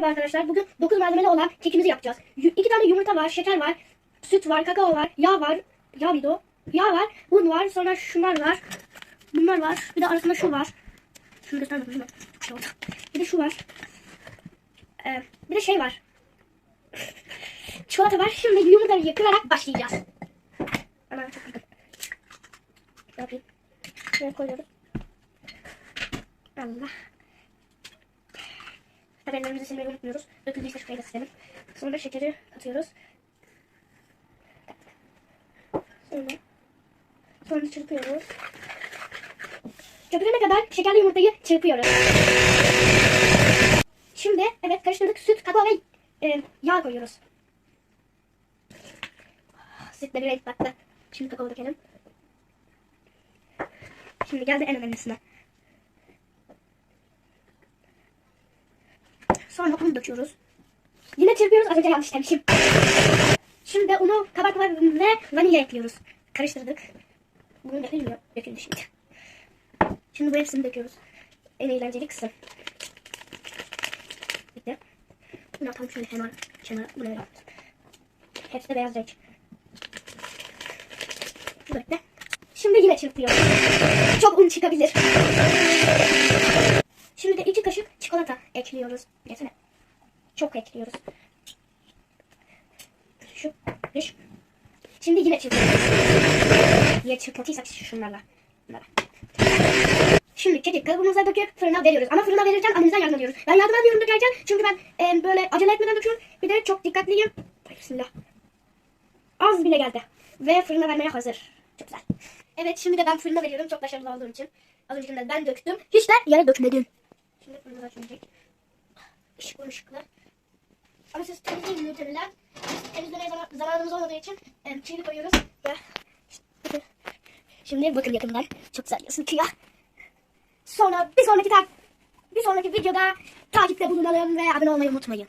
Merhaba arkadaşlar. Bugün 9 malzemeli olan kekimizi yapacağız. 2 tane yumurta var, şeker var, süt var, kakao var, yağ var. Yağ mıydı o? Yağ var, un var, sonra şunlar var. Bunlar var. Bir de arasında şu var. Şunu göstermedim. Şunu. Şey. Bir de şu var. Ee, bir de şey var. Çikolata var. Şimdi yumurtayı kırarak başlayacağız. Ana çok yakın. Ne yapayım? Şuraya koyuyoruz. Allah. Tabii ellerimizi silmeyi unutmuyoruz. Döküldüyse şurayı da silelim. Sonra şekeri atıyoruz. Sonra, sonra çırpıyoruz. Köpürene kadar şekerli yumurtayı çırpıyoruz. Şimdi evet karıştırdık. Süt, kakao ve e, yağ koyuyoruz. Süt de bir renk battı. Şimdi kakao dökelim. Şimdi geldi en önemlisine. Sonra unu döküyoruz. Yine çırpıyoruz. Az önce yanlış demişim. Şimdi unu kabak ve vanilya ekliyoruz. Karıştırdık. Bunu dökülmüyor. Döküldü şimdi. Şimdi bu hepsini döküyoruz. En eğlenceli kısım. Bitti. Bunu atalım şöyle hemen kenara. Bu ne Hepsi de beyaz renk. Böyle. Şimdi yine çırpıyoruz. Çok un çıkabilir. Şimdi de iki kaşık çikolata ekliyoruz. Yesene. Çok ekliyoruz. Şu, beş. Şimdi yine çırpıyoruz. Niye çırpatıysak şunlarla. Bunlarla. Şimdi kekik kabuğumuza döküp fırına veriyoruz. Ama fırına verirken annemizden yardım ediyoruz. Ben yardım ediyorum dökerken çünkü ben e, böyle acele etmeden döküyorum. Bir de çok dikkatliyim. Ay, Bismillah. Az bile geldi. Ve fırına vermeye hazır. Çok güzel. Evet şimdi de ben fırına veriyorum çok başarılı olduğum için. Az önce ben döktüm. Hiç de yere dökmedim. Şimdi fırına açılacak. Işıklı ışıklı. Ama siz temizleyin muhtemelen. Biz temizlemeye zaman, zamanımız olmadığı için e, çiğni koyuyoruz. Ve Şimdi bakın yakından. Çok güzel ısıtıyor. Sonra bir sonraki tak bir sonraki videoda takipte bulunalım ve abone olmayı unutmayın.